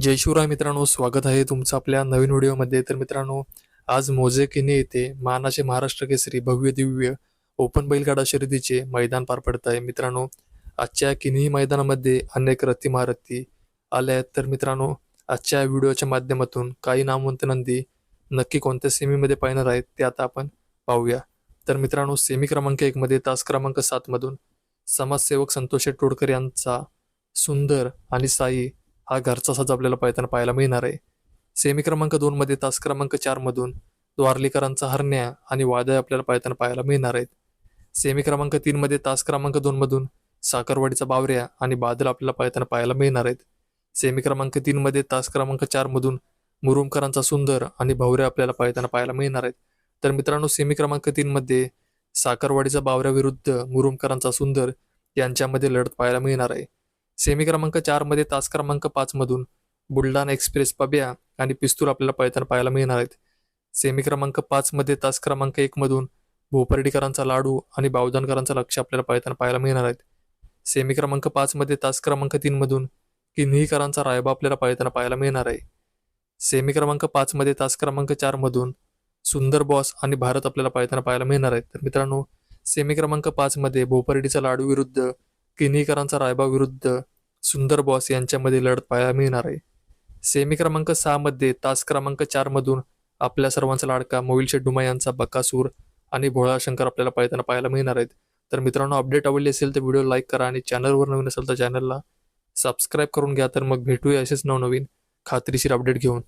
जय शिवराय मित्रांनो स्वागत आहे तुमचं आपल्या नवीन व्हिडिओमध्ये. तर मित्रांनो आज मोजे किनी येथे मानाचे महाराष्ट्र केसरी भव्य दिव्य ओपन बैलगाडा शर्यतीचे मैदान पार पडत आहे. मित्रांनो आजच्या किनीही मैदानामध्ये अनेक रथी महारथी आल्या आहेत. तर मित्रांनो आजच्या व्हिडिओच्या माध्यमातून काही नामवंत नंदी नक्की कोणत्या सेमीमध्ये पाहणार आहेत ते आता आपण पाहूया. तर मित्रांनो सेमी क्रमांक एकमध्ये तास क्रमांक सातमधून समाजसेवक संतोष टोडकर यांचा सुंदर आणि साई हा घरचा सज आपल्याला पाहताना पाहायला मिळणार आहे. सेमी क्रमांक दोन मध्ये तास क्रमांक चार मधून द्वारलीकरांचा हरण्या आणि वादळ आपल्याला पाहताना पाहायला मिळणार आहेत. सेमी क्रमांक तीन मध्ये तास क्रमांक दोन मधून साखरवाडीचा बावऱ्या आणि बादल आपल्याला पाहताना पाहायला मिळणार आहेत. सेमी क्रमांक तीन मध्ये तास क्रमांक चार मधून मुरुमकरांचा सुंदर आणि भवऱ्या आपल्याला पाहताना पाहायला मिळणार आहेत. तर मित्रांनो सेमी क्रमांक तीन मध्ये साखरवाडीचा बावऱ्याविरुद्ध मुरुमकरांचा सुंदर यांच्यामध्ये लढत पाहायला मिळणार आहे. सेमी क्रमांक चारमध्ये तास क्रमांक पाचमधून बुलढाणा एक्सप्रेस पब्या आणि पिस्तूल आपल्याला पळताना पाहायला मिळणार आहेत. सेमी क्रमांक पाचमध्ये तास क्रमांक एकमधून भोपर्डीकरांचा लाडू आणि बावदानकरांचा लक्ष आपल्याला पळताना पाहायला मिळणार आहेत. सेमी क्रमांक पाचमध्ये तास क्रमांक तीनमधून किन्हीकरांचा रायबा आपल्याला पळताना पाहायला मिळणार आहे. सेमी क्रमांक पाचमध्ये तास क्रमांक चारमधून सुंदर बॉस आणि भारत आपल्याला पळताना पाहायला मिळणार आहेत. तर मित्रांनो सेमी क्रमांक पाचमध्ये भोपर्डीचा लाडू विरुद्ध किन्हीकरांचा रायबा विरुद्ध सुंदर बॉस यांच्यामध्ये लढत पाहायला मिळणार आहे. सेमी क्रमांक सहामध्ये तास क्रमांक चारमधून आपल्या सर्वांचा लाडका मोविल डुमा यांचा बकासूर आणि भोळा शंकर आपल्याला पाहताना पाहायला मिळणार आहेत. तर मित्रांनो अपडेट आवडली असेल तर व्हिडिओ लाईक करा आणि चॅनलवर नवीन असेल तर चॅनलला सबस्क्राईब करून घ्या. तर मग भेटूया असेच नवनवीन खात्रीशीर अपडेट घेऊन.